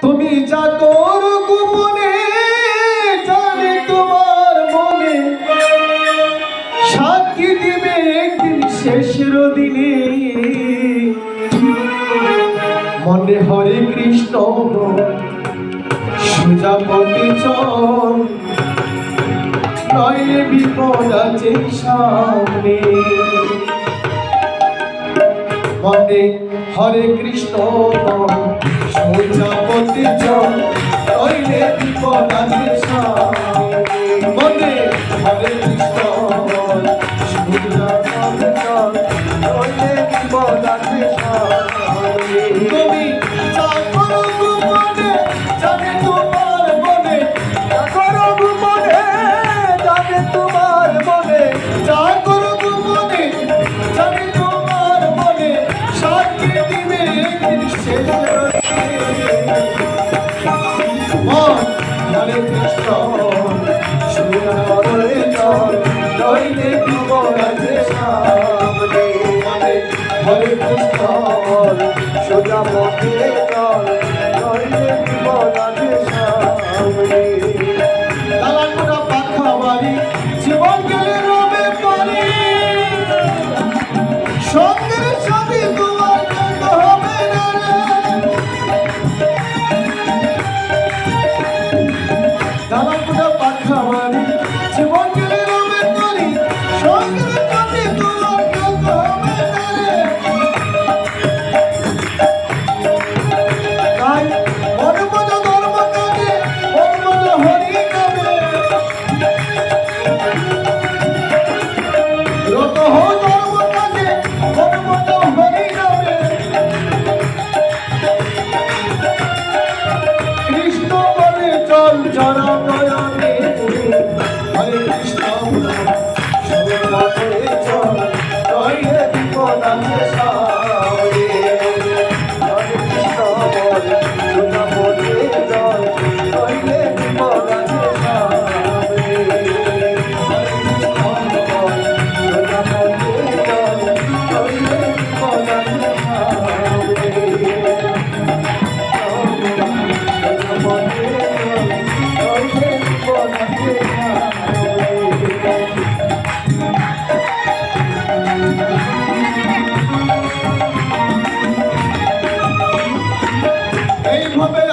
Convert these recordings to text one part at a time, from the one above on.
তুমি যা করো গোপনে, জানে তোমার মনে। সাক্ষী দিবে একদিন শেষের দিনে। মনে হরে কৃষ্ণ সুজাপতি চল। নয় বিপদ আছে সামনে। মনে হরে কৃষ্ণ সুজাপতি চলে মনে হরে কৃষ্ণ তুমি যা করো গোপনে জানে তোমার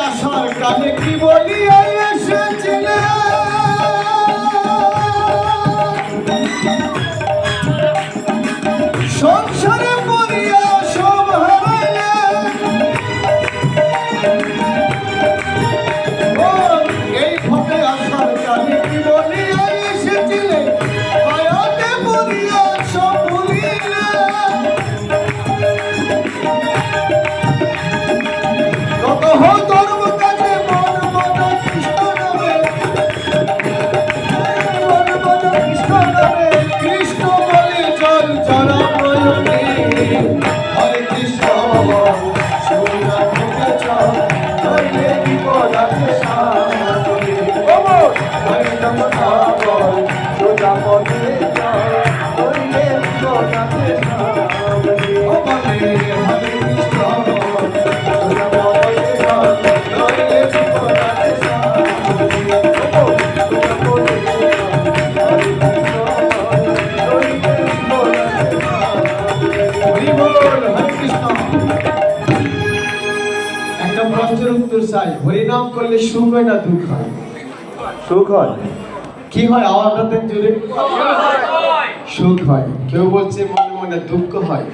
আসার কালে কি বলি এসেছিলে? হরিনাম সুখ হয় না দুঃখ হয়? সুখ হয়? কি হয় আওয়াজটা দেন জোরে? সুখ হয়। কেউ বলছে মনে মনে দুঃখ হয়।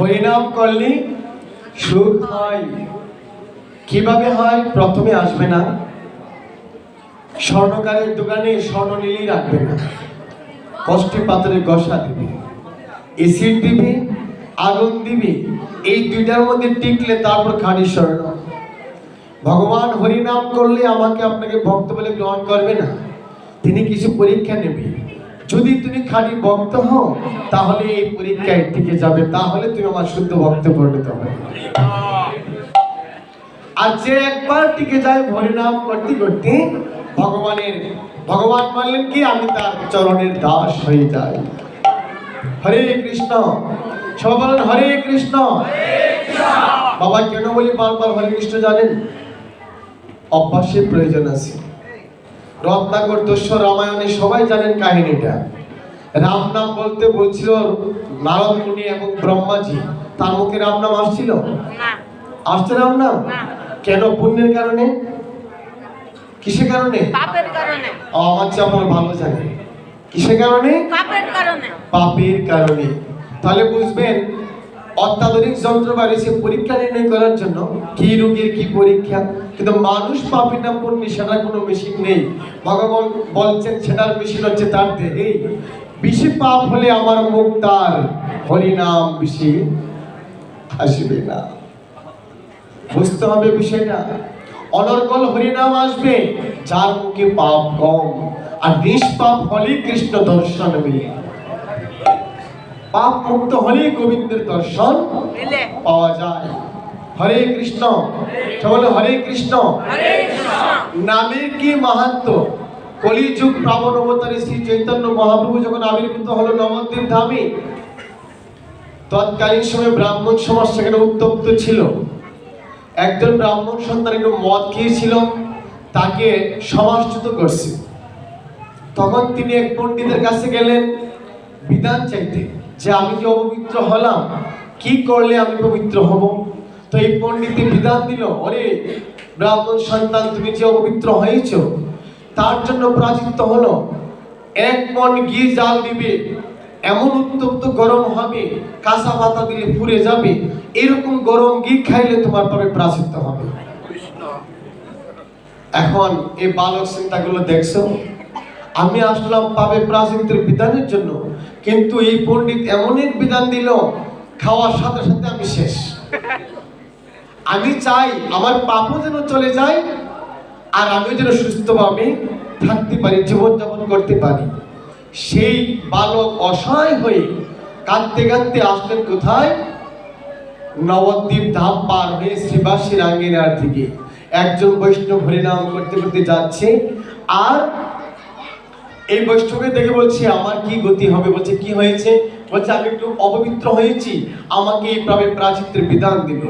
হরিনাম করলে সুখ হয়। কীভাবে হয়? প্রথমে আসবে না। স্বর্ণকারের দোকানে স্বর্ণ নীলই রাখবে না। কষ্টে পাথরে গসা দিবে। এসিড দিবে আগুন দিবে। এই দুইটার মধ্যে টিকলে তারপর খাঁটি স্বর্ণ। ভগবান হরিনাম করলে আমাকে আপনাকে ভক্ত বলে গ্রহণ করবে না। তিনি কিছু পরীক্ষা নেবে। যদি তুমি খালি ভক্ত হও তাহলে এই পরীক্ষায় টিকে যাবে। তাহলে তুমি আমার শুদ্ধ ভক্ত পরিণত হবে। আর যে একবার টিকে যায় হরিনাম করতে করতে ভগবানের ভগবান বললেন কি আমি তার চরণের দাস হয়ে যাই। হরে কৃষ্ণ। সবাই বলেন হরে কৃষ্ণ। বাবা কেন বলি বারবার হরে কৃষ্ণ জানেন? অভ্যাসের প্রয়োজন আছে। রত্নাকর দস্য রামায়ণে সবাই জানেন কাহিনীটা। রাম নাম বলতে বলছিল নারদ মুনি এবং ব্রহ্মাজি। তার মুখে রাম নাম আসছিল? আসছে রাম নাম? কেন? পুণ্যের কারণে? কিসের কারণে? পাপের কারণে। ও, আমার চেয়ে আপনার ভালো জানে কিসের কারণে? পাপের কারণে। পাপের কারণে। তাহলে বুঝবেন অত্যাধুনিক যন্ত্র বাড়িছে পরীক্ষা নির্ণয় করার জন্য কি রোগের কি পরীক্ষা? কিন্তু মানুষ পাপি না পুণ্যি সেটা কোনো মেশিন নেই। ভগবান বলছেন, সেটার মেশিন হচ্ছে তার দেহে। বেশি পাপ হলে আমার মুখ তার হরিনাম বেশি আসবে না। বুঝতে হবে বিষয়টা। অনর্গল হরিনাম আসবে, যার মুখে পাপ কম। আর নিষ্পাপ হলে কৃষ্ণ দর্শন মিলে। পাপ মুক্ত হলেই গোবিন্দের দর্শন পাওয়া যায়। হরে কৃষ্ণ। বলে হরে কৃষ্ণ। হরে কৃষ্ণ। নামের কি মাহাত্ম? কলিযুগ প্রাবণ অবতারে শ্রী চৈতন্য মহাপ্রভু যখন আবির্ভূত হলো নবদ্বীপ ধামে তৎকালীন সময় ব্রাহ্মণ সমাজ সেখানে উত্তপ্ত ছিল। একজন ব্রাহ্মণ সন্তান একটু মদ খেয়েছিল তাকে সমাজচ্যুত করছে। তখন তিনি এক পণ্ডিতের কাছে গেলেন বিধান চাইতে। যে আমি যে অপবিত্র হলাম, কি করলে আমি পবিত্র হব? তো এই পণ্ডিতে বিধান দিল, অরে, ব্রাহ্মণ সন্তান, তুমি যে অপবিত্র হয়েছ, তার জন্য প্রাচিত্য হলো। এক মন ঘি জাল দিবে, এমন উত্তপ্ত গরম হবে, কাঁচা পাতা দিলে পুড়ে যাবে, এরকম গরম ঘি খাইলে তোমার পাবে প্রাচিত্য হবে। এখন এই বালক চিন্তাগুলো দেখছ? আমি আসলাম পাবে প্রাচীনদের বিধানের জন্য। কিন্তু এই পণ্ডিত এমন এক বিধান দিল, খাওয়ার সাথে সাথে আমি শেষ। আমি চাই আমার পাপও যেন চলে যায়, আর আমি যেন সুস্থভাবে থাকতে পারি, জীবনযাপন করতে পারি। সেই বালক অসহায় হয়ে কাঁদতে কাঁদতে আসলেন কোথায়? নবদ্বীপ ধাম পার হয়ে শ্রীবাসী রাঙ্গিনার দিকে। একজন বৈষ্ণব হরিনাম করতে করতে যাচ্ছে, আর এই বৈষ্ণবকে দেখে বলছি, আমার কি গতি হবে? বলছে, কি হয়েছে? বলছে, আমি একটু অপবিত্র হয়েছি, আমাকে এই প্রাবে প্রাচিত্রের বিধান দিল।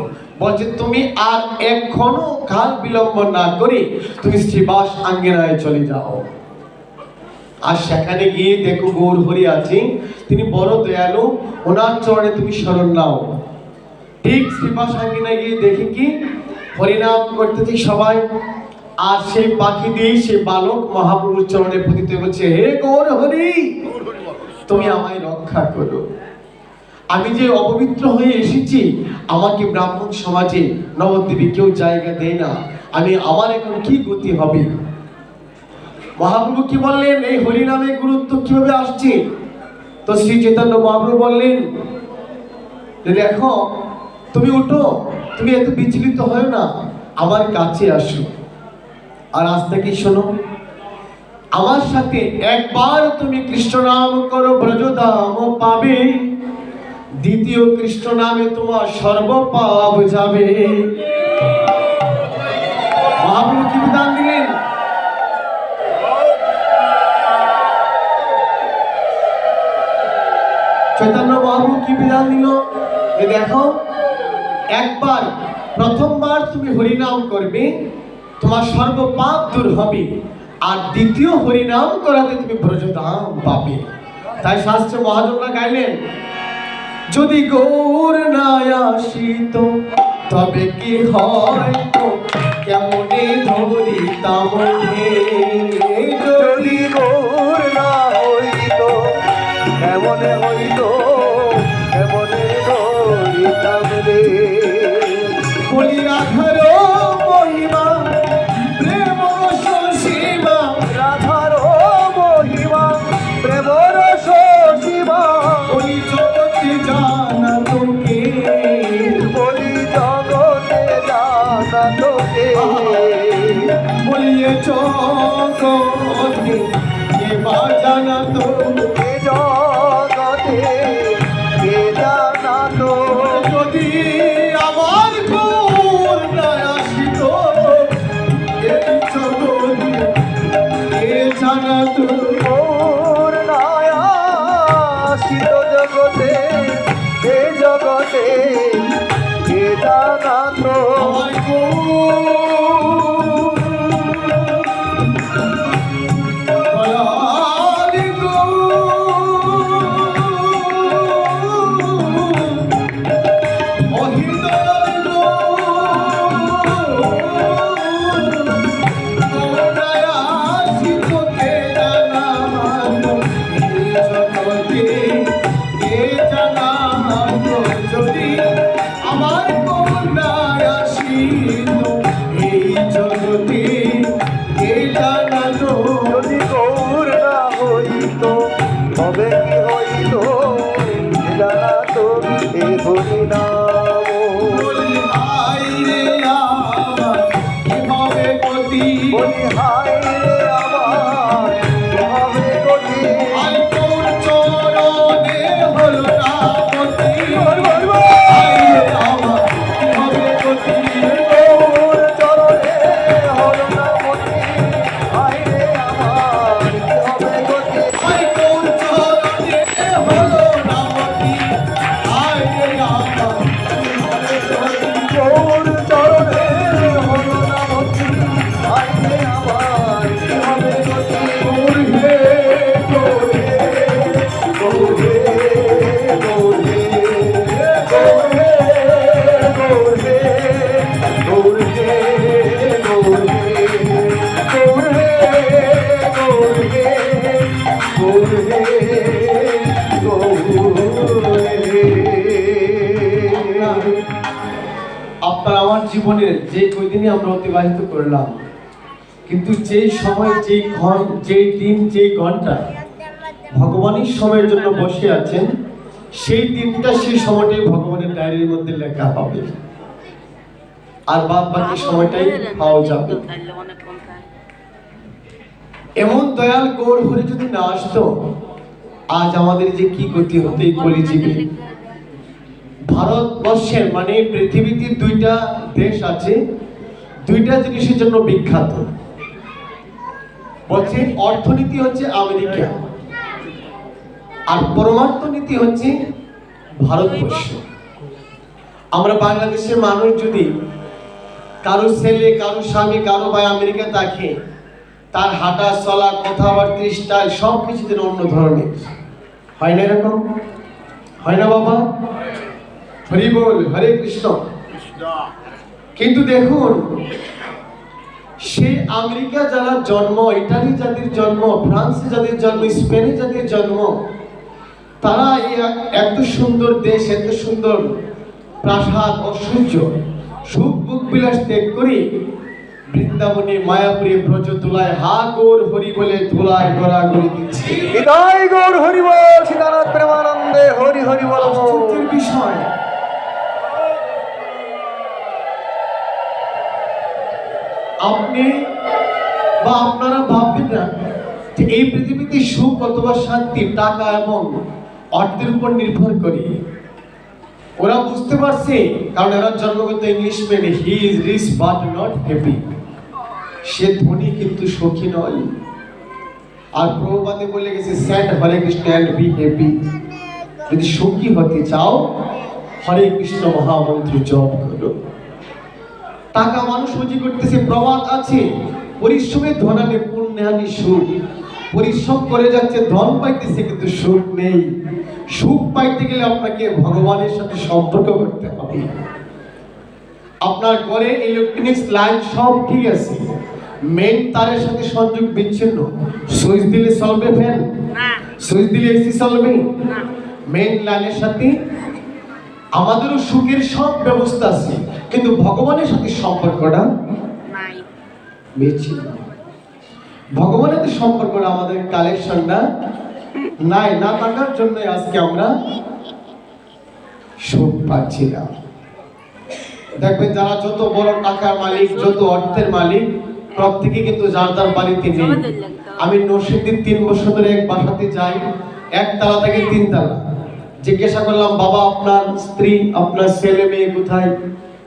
বলছে, তুমি আর এখনও কাল বিলম্ব না করে তুমি শ্রীবাস আঙ্গেনায় চলে যাও। আর সেখানে গিয়ে দেখো গৌর হরি আছে তিনি বড় দয়ালু, ওনার চরণে তুমি শরণ নাও। ঠিক শ্রীবাস আঙ্গিনায় গিয়ে দেখে কি? হরিনাম করতেছি সবাই। আর সেই পাখি দিয়ে সেই বালক মহাপুরুষ চরণে পতিত বলছে, হে গৌর হরি তুমি আমায় রক্ষা করো। আমি যে অপবিত্র হয়ে এসেছি আমাকে ব্রাহ্মণ সমাজে নবদ্বীপে কেউ জায়গা দেয় না? আমি আমার এখন কি গতি হবে? মহাপ্রভু কি বললেন? এই হরিনামের গুরুত্ব কীভাবে আসছে? তো শ্রী চৈতন্য মহাপ্রভু বললেন দেখো, তুমি উঠো, তুমি এত বিচলিত হয় না, আমার কাছে আসো। আর আজ থেকে শোনো, আমার সাথে একবার তুমি কৃষ্ণ নাম করো ব্রজদাম পাবে। দ্বিতীয় কৃষ্ণ নামে তোমার সর্বপাপ যাবে। কি বিধান দিলেন? চৈতন্য মহাপ্রভু কি বিধান দিল? দেখো, একবার, প্রথমবার তুমি হরিনাম করবে। তোমার সর্বপাপ দূর হবে। আর দ্বিতীয় হরিনাম করাতে তুমি ব্রজধাম পাবে। তাই শাস্ত্র মহাজনরা গাইলেন, যদি গৌর না আসিত, তবে কি হয় কেমনে ধরিতাম তামনে সময় যেই ক্ষণ যেই দিন যেই ঘণ্টা ভগবানের সময়ের জন্য বসে আছেন, সেই দিনটা, সেই সময়টাই ভগবানের ডায়েরির মধ্যে লেখা হবে। আর বাদ বাকি সময়টাই পাওয়া যাবে। এমন দয়াল গৌর হরে যদি না আসতো, আজ আমাদের যে কি গতি হতো কলিজীবী ভারতবর্ষের মানে পৃথিবীতে দুইটা দেশ আছে, দুইটা জিনিসের জন্য বিখ্যাত। বলছে, অর্থনীতি হচ্ছে আমেরিকা আর পরমার্থনীতি হচ্ছে ভারতবর্ষ। আমরা বাংলাদেশের মানুষ যদি কারও ছেলে, কারও স্বামী, কারও ভাই আমেরিকা থাকে, তার হাঁটা, চলা, কথাবার্তা, স্টাইল সব কিছু যেন অন্য ধরনের। হয় না এরকম? হয় না বাবা? হরি বল, হরে কৃষ্ণ। কিন্তু দেখুন সে আমেরিকা যারা জন্ম ইটালি জাতির জন্ম ফ্রান্স জাতির জন্ম স্পেনে জাতির জন্ম তারা এই এত সুন্দর দেশ এত সুন্দর প্রাসাদ ঐশ্বর্য সুখ বুক বিলাস ত্যাগ করে বৃন্দাবনে মায়াপুরে ব্রজ তুলায় হা গোর হরি বলে ধুলায় গড়া করে দিচ্ছে। বিদায় গৌর হরি বল সীতানাথ প্রেমানন্দে হরি হরি বল। বিষয় আপনি বা আপনারা ভাববেন না, যে এই পৃথিবীতে সুখ অথবা শান্তি টাকা এবং অর্থের উপর নির্ভর করে। ওরা বুঝতে পারছে, কারণ এরা জন্মগত ইংলিশ মেনে he is rich but not happy সে ধনী কিন্তু সুখী নয়। আর প্রভুপাতে বলে গেছে chant Hare Krishna and be happy যদি সুখী হতে চাও, হরে কৃষ্ণ মহামন্ত্র জপ করো। টাকা মানুষ পুঁজি করতেছে প্রবাদ আছে। পরিশ্রমের ধনালে পুণ্যানি সুখ। পরিশ্রম করে যাচ্ছে ধন পাইতেছে কিন্তু সুখ নেই। সুখ পাইতে গেলে আপনাকে ভগবানের সাথে সম্পর্ক করতে হবে। আপনার ঘরে ইলেকট্রনিক্স লাইন সব ঠিক আছে। মেন তারের সাথে সংযোগ বিচ্ছিন্ন। সুইচ দিলে চলবে ফ্যান না। সুইচ দিলে এসি চলবে? না। মেন লাইনের সাথে আমাদেরও সুখের সব ব্যবস্থা আছে কিন্তু ভগবানের সাথে সম্পর্কটা বিচ্ছিন্ন ভগবানের সম্পর্কটা আমাদের কালেকশনটা নাই না থাকার জন্য আজকে আমরা সুখ পাচ্ছি না। দেখবেন যারা যত বড় টাকার মালিক যত অর্থের মালিক প্রত্যেকে কিন্তু যার যার বাড়িতে নেই। আমি নরসিংদীর তিন বছর ধরে এক বাসাতে যাই একতলা থেকে তিনতলা জিজ্ঞাসা করলাম, বাবা, আপনার স্ত্রী, আপনার ছেলে মেয়ে কোথায়?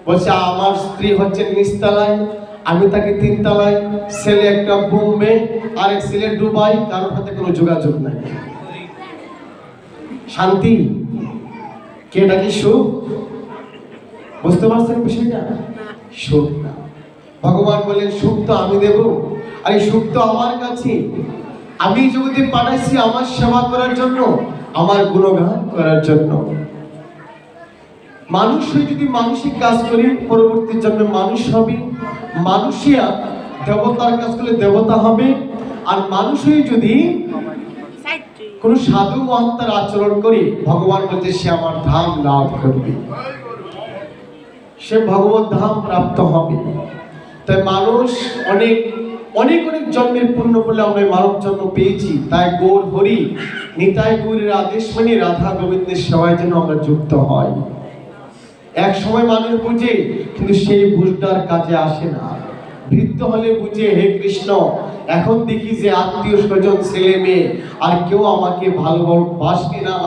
বলছে, আমার স্ত্রী হচ্ছে নিচতলায়, আমি তাকে তিনতলায়, ছেলে একটা বোম্বে, আর এক ছেলে দুবাই, কারোর সাথে কোনো যোগাযোগ নাই। শান্তি? কে ডাকি সুখ? বুঝতে পারছেন বিষয়টা? সুখ না। ভগবান বলেন সুখ তো আমি দেব, আর এই সুখ তো আমার কাছে। আমি জগতে পাঠাইছি আমার সেবা করার জন্য আমার গুণগান করার জন্য। মানুষ হয়ে যদি মানসিক কাজ করি, পরবর্তী জন্মে মানুষ হবে মানুষিয়া দেবতার কাজ করলে দেবতা হবে, আর মানুষ হয়ে যদি কোনো সাধু মহাত্মার আচরণ করি, ভগবান বলতে সে আমার ধাম লাভ করবে। সে ভগবত ধাম প্রাপ্ত হবে। তাই মানুষ অনেক অনেক অনেক জন্মের পূর্ণ বলে আমরা মানব জন্ম পেয়েছি। তাই গৌর হরি, নিতাই গৌরের আদেশ মানে রাধা গোবিন্দের সেবায় যেন আমরা যুক্ত হয় এক সময় মানুষ বুঝে, কিন্তু সেই বুঝটার কাজে আসে না। বৃদ্ধ হলে বুঝে, হে কৃষ্ণ, এখন দেখি যে আত্মীয় স্বজন, ছেলে মেয়ে, আর কেউ আমাকে ভালোবাসে না।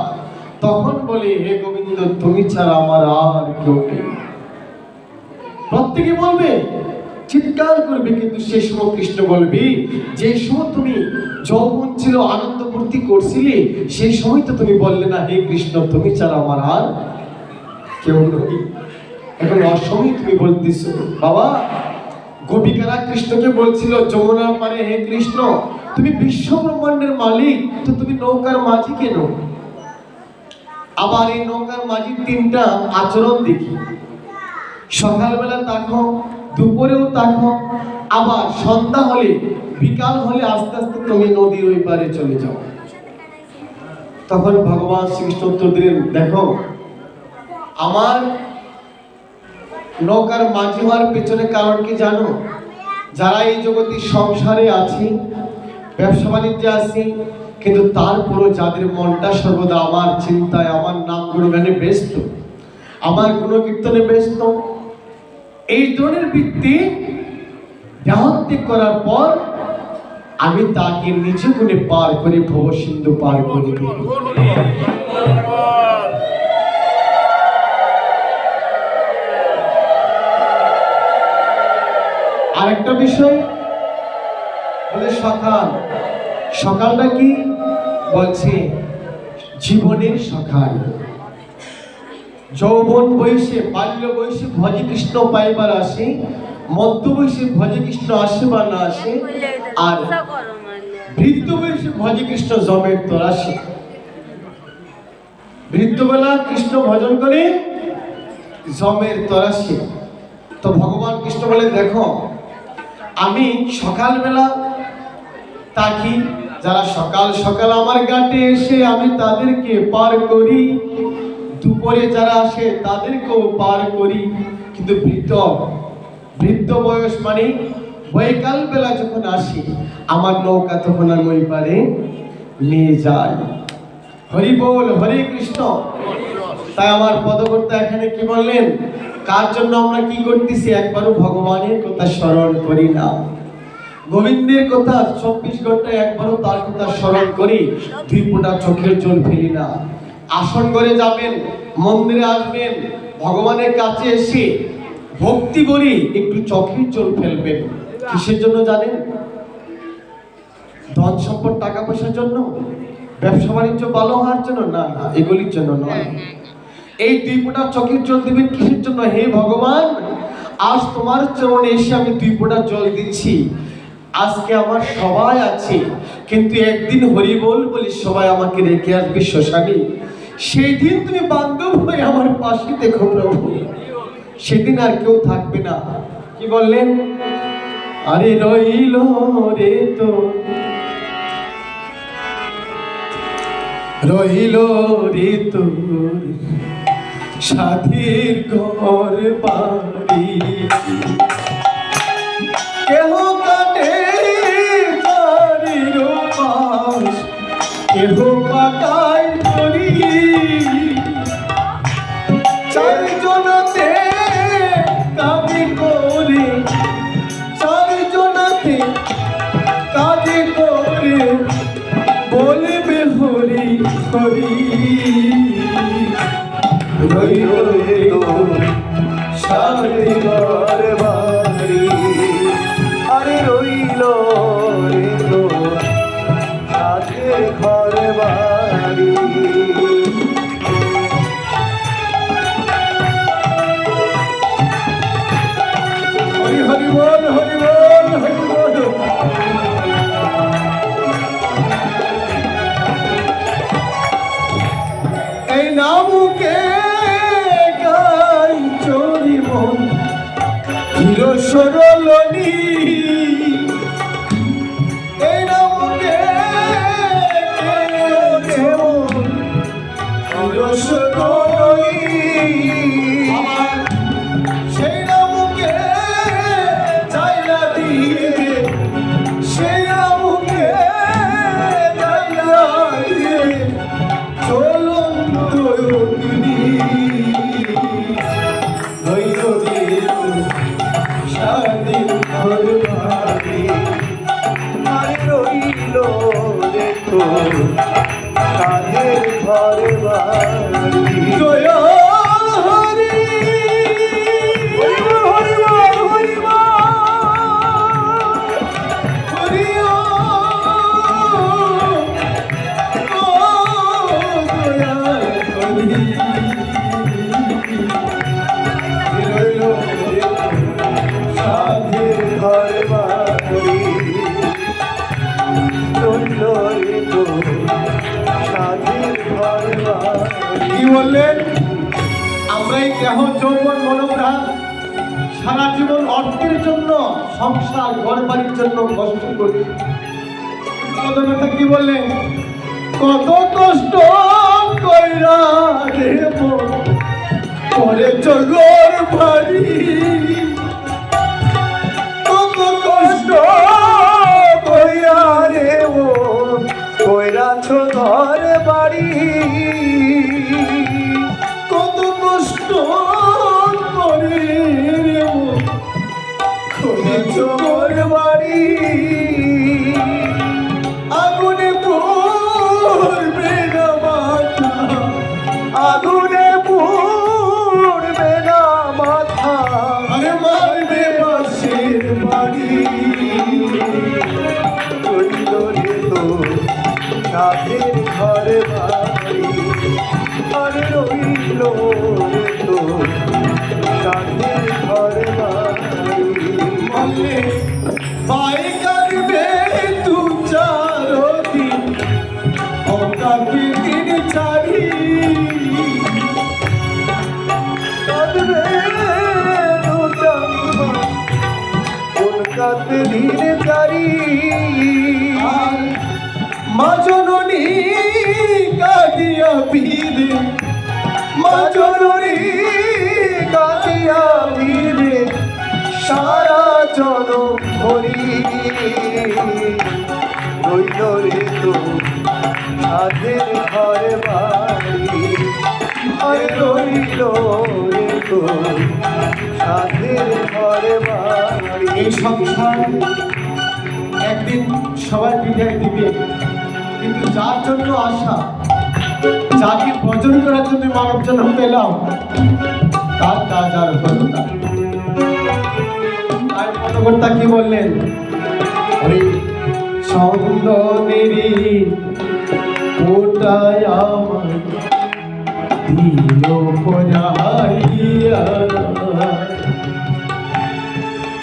তখন বলে, হে গোবিন্দ, তুমি ছাড়া আমার আর কেউ নেই। প্রত্যেকে বলবে চিৎকার করবে কিন্তু সে সময় কৃষ্ণ বলবি, যে সময় তুমি যৌবন ছিল আনন্দ ফুর্তি করছিলে, সেই সময় তো তুমি বললে না, হে কৃষ্ণ, তুমি ছাড়া আমার আর কেউ নই। এখন অসময় তুমি বলতেছ, বাবা, গোপিকারা কৃষ্ণকে বলছিল যমুনার পারে, হে কৃষ্ণ, তুমি বিশ্ব ব্রহ্মাণ্ডের মালিক, তো তুমি নৌকার মাঝি কেন? আবার এই নৌকার মাঝির তিনটা আচরণ দেখি। সকালবেলা তাকো দুপুরেও তাকো, আবার সন্ধ্যা হলে, বিকাল হলে আস্তে আস্তে তুমি নদীর ওই পারে চলে যাও। তখন ভগবান শ্রীকৃষ্ণ উত্তর দিলেন, দেখো, আমার নৌকার মাঝি হওয়ার পেছনে কারণ কি জানো? যারা এই জগতের সংসারে আছি, ব্যবসা বাণিজ্যে আছি, কিন্তু তারপরও যাদের মনটা সর্বদা আমার চিন্তায়, আমার নাম গুণগানে ব্যস্ত, আমার গুণকীর্তনে ব্যস্ত এই ধরনের বৃত্তি দেহান্তিক করার পর আমি তাকে নিজ গুণে পার করে ভব সিন্ধু পার করে আরেকটা বিষয় বলে সকাল। সকালটা কি? বলছে, জীবনের সকাল। যৌবন বয়সে বাল্য বয়সে ভজে কৃষ্ণ পাইবার আসে, মধ্য বয়সে ভজে কৃষ্ণ আসে বা না আসে, আর বৃদ্ধ বয়সে ভজে কৃষ্ণ জমের তোর আসে। বৃদ্ধবেলা কৃষ্ণ ভজন করে জমের তরাসে তো ভগবান কৃষ্ণ বলে, দেখো, আমি সকালবেলা তাকি যারা সকাল সকাল আমার ঘাটে এসে আমি তাদেরকে পার করি দুপুরে যারা আসে, তাদেরকেও পার করি। কিন্তু বৃদ্ধ বৃদ্ধ বয়স মানে বৈকাল বেলা যখন আসি, আমার নৌকা তখন আমি ওই পারে নিয়ে যাই হরি বল, হরে কৃষ্ণ। তাই আমার পদকর্তা এখানে কি বললেন? কার জন্য আমরা কি করতেছি? একবারও ভগবানের কথা স্মরণ করি না। গোবিন্দের কথা চব্বিশ ঘন্টায় একবারও তার কথা স্মরণ করি। দুই ফোঁটা চোখের জল ফেলি না। আসন করে যাবেন মন্দিরে আসবেন ভগবানের কাছে এসে ভক্তি করি একটু চোখের জল ফেলবেন। কিসের জন্য জানেন? ধন সম্পদ টাকা পয়সার জন্য? ব্যবসা বাণিজ্য ভালো হওয়ার জন্য? না না এগুলির জন্য নয়। এই দুই ফোঁটা চোখের জল দিবেন কিসের জন্য? হে ভগবান আজ তোমার চরণে এসে আমি দুই ফোঁটা জল দিচ্ছি। আজকে আমার সবাই আছে কিন্তু একদিন হরি বল বলি সবাই আমাকে রেখে আসবে শ্মশানে। সেই দিন তুমি বান্ধব হয়ে আমার পাশে দেখো প্রভু। সেদিন আর কেউ থাকবে না। কি বললেন? আরে রইল রে তো। রইল রে তোর সাথীর ঘর বাড়ি। করি। কি বললেন কত কষ্ট কইরা দেব। পরে চগর ভারি। কত কষ্ট কইরা দেব। কইরা ধর বাড়ি। কত কষ্ট করে দেব। কইরা চগর বাড়ি। এই সংসার একদিন সবার বিদায় দিবে কিন্তু যার জন্য আশা, যাকে বজন করার জন্য মানব জন্ম পেলাম, তার কাজ আর হল কি বললেন? সন্দনেরি ওটায় আমার দিল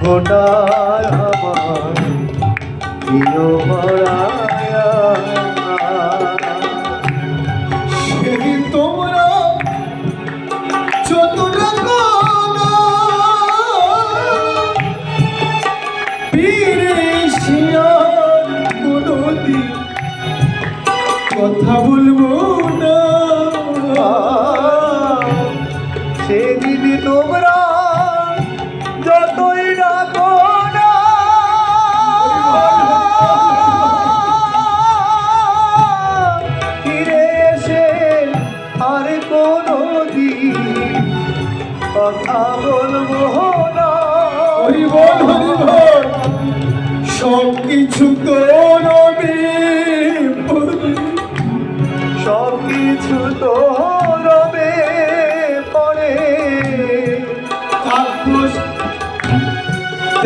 ভোটার আমার প্রিয়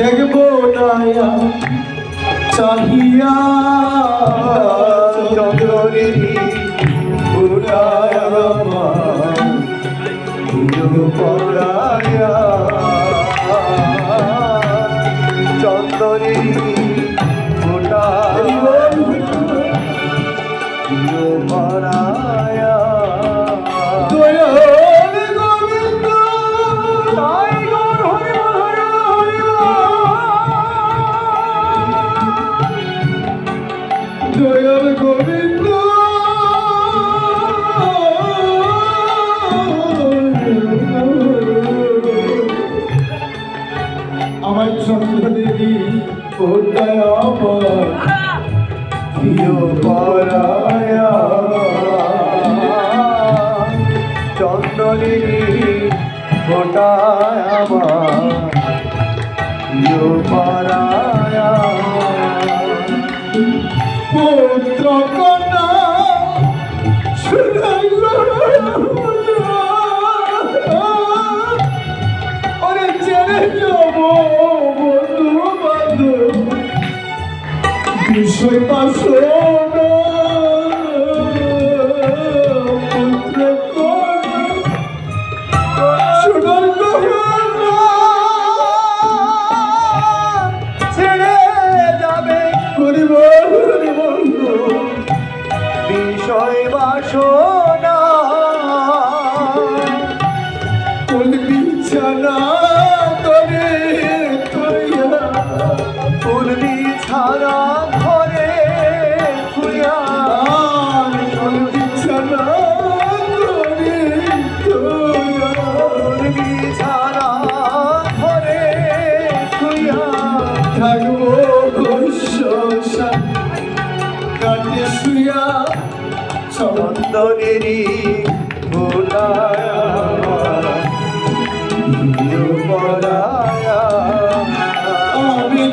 দেখব না চাহিয়া। চন্দ্রী উড়ায় পড়ায়া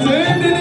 আমি